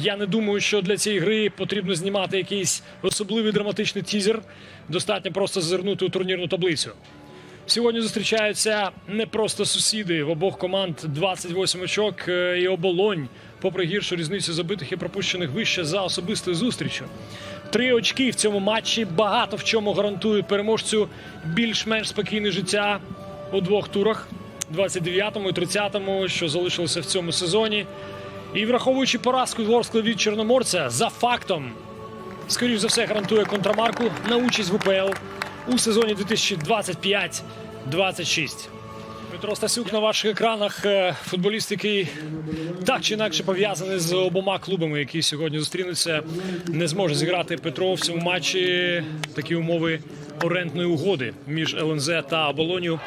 Я не думаю, що для цієї гри потрібно знімати якийсь особливий драматичний тізер. Достатньо просто зазирнути у турнірну таблицю. Сьогодні зустрічаються не просто сусіди в обох команд 28 очок е, і оболонь, попри гіршу різницю забитих і пропущених вище за особистою зустрічю. Три очки в цьому матчі багато в чому гарантують переможцю більш-менш спокійне життя у двох турах 29-му і 30-му, що залишилося в цьому сезоні. І враховуючи поразку Ворскли від Чорноморця за фактом, скоріш за все, гарантує контрамарку на участь в УПЛ у сезоні 2025-26. Петро Стасюк на ваших екранах е, футболіст, який так чи інакше пов'язаний з обома клубами, які сьогодні зустрінуться, не зможе зіграти Петро в цьому матчі. Такі умови орендної угоди між ЛНЗ та Оболонію.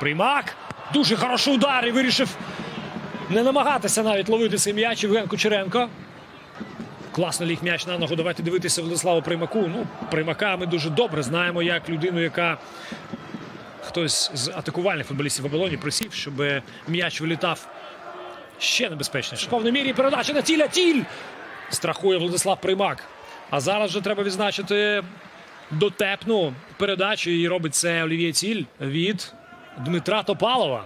Приймак. Дуже хороший удар і вирішив не намагатися навіть ловити цей м'яч Євген Кучеренко. Класно ліг м'яч на ногу. Давайте дивитися Владиславу Приймаку. Ну, Приймака ми дуже добре знаємо як людину, яка хтось з атакувальних футболістів в оболоні просів, щоб м'яч вилітав ще небезпечніше. В повній мірі передача на тіля тіль. Страхує Владислав Приймак. А зараз вже треба відзначити дотепну передачу. І робить це Олів'є Ціль від Дмитра Топалова.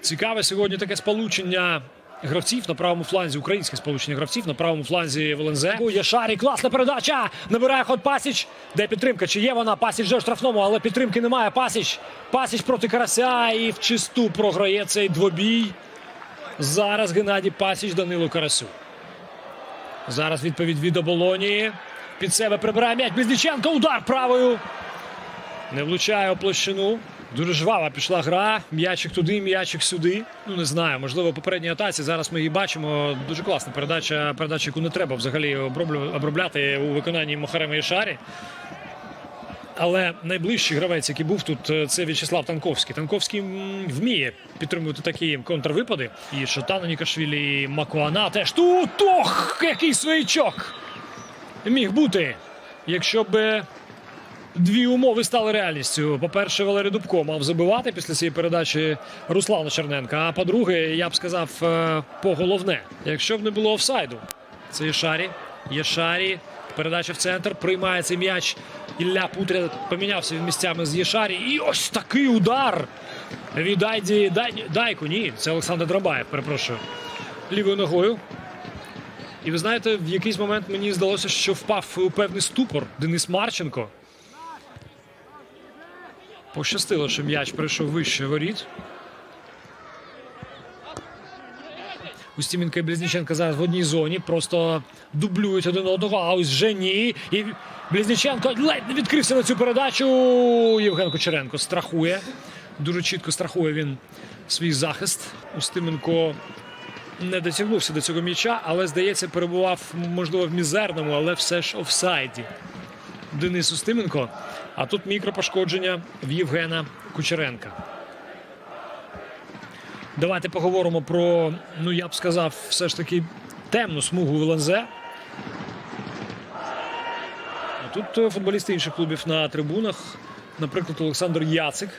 Цікаве сьогодні таке сполучення гравців на правому фланзі, українське сполучення гравців на правому фланзі в ЛНЗ. Є Шарі, класна передача. Набирає ход Пасіч. Де підтримка? Чи є вона? Пасіч вже в штрафному, але підтримки немає. Пасіч. Пасіч проти Карася і в чисту програє цей двобій. Зараз Геннадій Пасіч Данилу Карасю. Зараз відповідь від оболоні. Під себе прибирає м'яч Близніченко. Удар правою. Не влучає у площину. Дуже жвава пішла гра. М'ячик туди, м'ячик сюди. Ну не знаю. Можливо, попередній атаці. Зараз ми її бачимо. Дуже класна передача, передача, яку не треба взагалі обробляти у виконанні Мохарема і Шарі. Але найближчий гравець, який був тут, е, це В'ячеслав Танковський. Танковський вміє підтримувати такі контрвипади. І Шотана Нікашвілі, і Макуана теж тут. Ох, який своячок! Міг бути, якщо б дві умови стали реальністю. По-перше, Валерій Дубко мав забивати після цієї передачі Руслана Черненка. А по-друге, я б сказав, е, поголовне, якщо б не було офсайду. Це є Шарі. Є Шарі. Передача в центр. Приймає цей м'яч. Ілля Путря помінявся місцями з Єшарі. І ось такий удар від Айді Дай... Дайку. Ні, це Олександр Драбаєв, перепрошую. Лівою ногою. І ви знаєте, в якийсь момент мені здалося, що впав у певний ступор Денис Марченко. Пощастило, що м'яч прийшов вище воріт. Устіменко і Близніченко зараз в одній зоні. Просто дублюють один одного. А ось вже ні. І Близніченко ледь не відкрився на цю передачу. Євген Кучеренко страхує. Дуже чітко страхує він свій захист. Устименко не дотягнувся до цього м'яча, але, здається, перебував, можливо, в мізерному, але все ж офсайді. Денис Устименко. А тут мікропошкодження в Євгена Кучеренка. Давайте поговоримо про, ну я б сказав, все ж таки темну смугу в ЛНЗ. А тут е, футболісти інших клубів на трибунах. Наприклад, Олександр Яцик.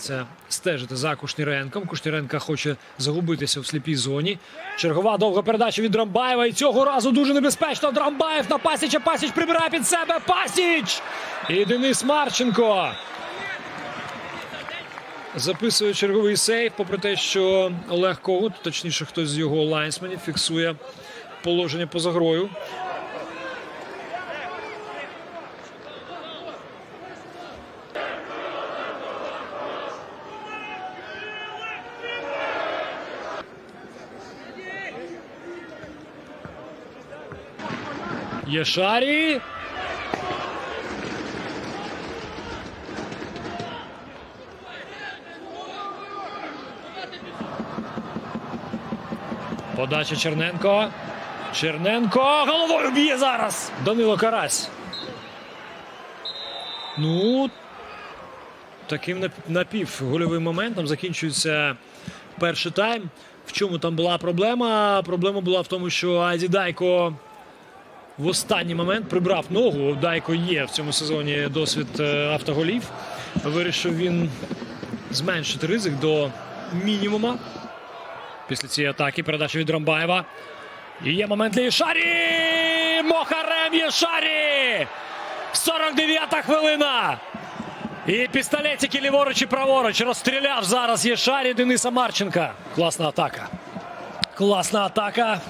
Це стежити за Кушніренком. Кушніренка хоче загубитися в сліпій зоні. Чергова довга передача від Драмбаєва. І цього разу дуже небезпечно. Драмбаєв на Пасіча. Пасіч прибирає під себе. Пасіч! І Денис Марченко. Записує черговий сейф, попри те, що Олег Когут, точніше, хтось з його лайнсменів, фіксує положення поза грою. Єшарі. Подача Черненко. Черненко головою б'є зараз. Данило Карась. Ну, таким нап- напівгольовим моментом закінчується перший тайм. В чому там була проблема? Проблема була в тому, що Айді Дайко в останній момент прибрав ногу. Дайко є в цьому сезоні досвід е, автоголів. Вирішив він зменшити ризик до мінімума. Після цієї атаки передача від Рамбаєва. І є момент для Єшарі! Мохарем Єшарі! 49-та хвилина! І пістолетики ліворуч і праворуч розстріляв зараз Єшарі Дениса Марченка. Класна атака. Класна атака.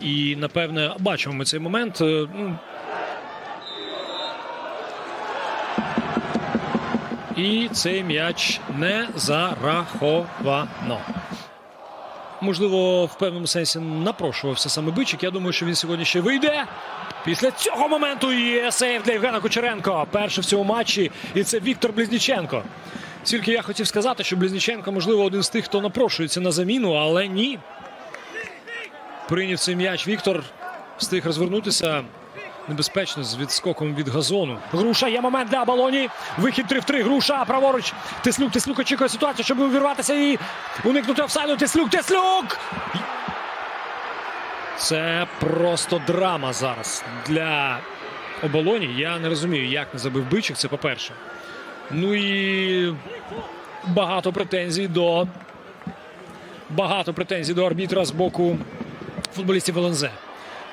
І напевне бачимо ми цей момент. Е, Ну, І цей м'яч не зараховано. Можливо, в певному сенсі напрошувався саме бичик. Я думаю, що він сьогодні ще вийде. Після цього моменту є сейв для Євгена Кучеренко. Перший в цьому матчі. І це Віктор Близніченко. Тільки я хотів сказати, що Близніченко, можливо, один з тих, хто напрошується на заміну, але ні. Прийняв цей м'яч Віктор. Встиг розвернутися небезпечно з відскоком від газону. Груша є момент для балоні. Вихід 3 в 3. Груша праворуч. Тислюк. Тислюк очікує ситуацію, щоб увірватися і уникнути офсайду. Тислюк. Тислюк. Це просто драма зараз для оболоні. Я не розумію, як не забив бичик. Це по-перше. Ну і багато претензій до багато претензій до арбітра з боку футболістів ЛНЗ.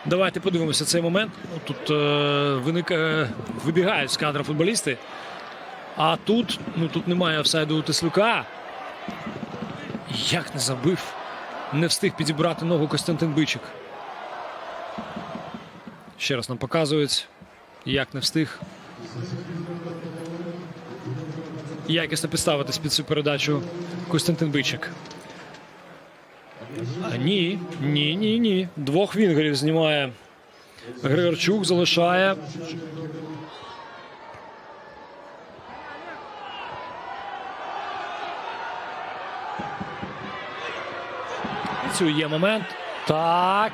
Давайте подивимося цей момент. Ну, Тут е, виникає, вибігають з кадра футболісти. А тут, ну тут немає офсайду у Теслюка. Як не забив, не встиг підібрати ногу Костянтин Бичик. Ще раз нам показують, як не встиг. Якісно підставитись під цю передачу Костянтин Бичик. Ні, ні, ні, ні. Двох вінгерів знімає Григорчук, залишає. Цю є момент. Так.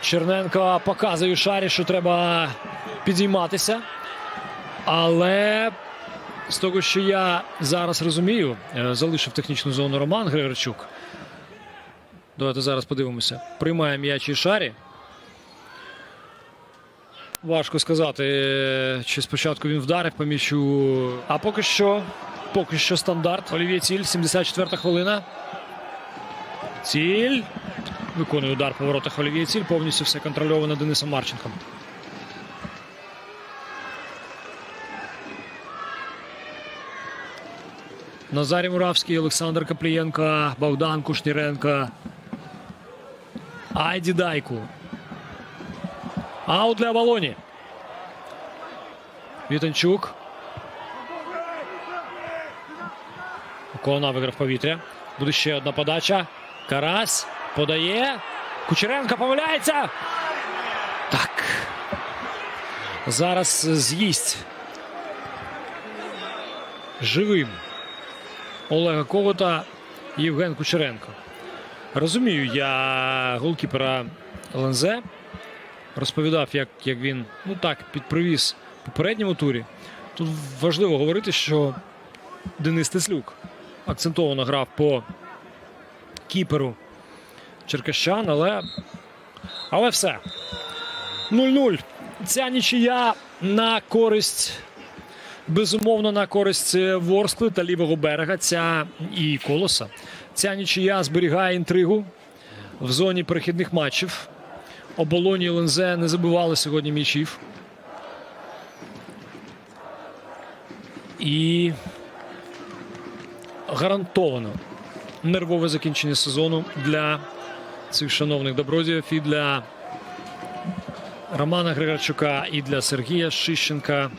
Черненко показує шарі, що треба підійматися. Але з того, що я зараз розумію, е, залишив технічну зону Роман Григорчук. Давайте зараз подивимося. Приймає м'яч і шарі. Важко сказати, е, чи спочатку він вдарив по м'ячу. А поки що, поки що стандарт. Олів'є Ціль, 74 хвилина. Ціль. Виконує удар по воротах Олів'є Ціль. Повністю все контрольовано Денисом Марченком. Назарій Муравський, Олександр Каплієнко, Богдан Кушніренко. Айді Дайку. Аут для Авалоні. Вітанчук. Кона виграв повітря. Буде ще одна подача. Карась подає. Кучеренко помиляється. Так. Зараз з'їсть. Живим. Олега Ковота Євген Кучеренко. Розумію, я голкіпера ЛНЗ розповідав, як, як він ну так підпривіз попередньому турі. Тут важливо говорити, що Денис Теслюк акцентовано грав по кіперу Черкащан, але, але все. 0-0. Ця нічия на користь безумовно на користь Ворскли та лівого берега. Ця і колоса. Ця нічия зберігає інтригу в зоні перехідних матчів. Оболоні і ЛНЗ не забивали сьогодні м'ячів. І гарантовано нервове закінчення сезону для цих шановних добродіїв і для Романа Григорчука, і для Сергія Шищенка.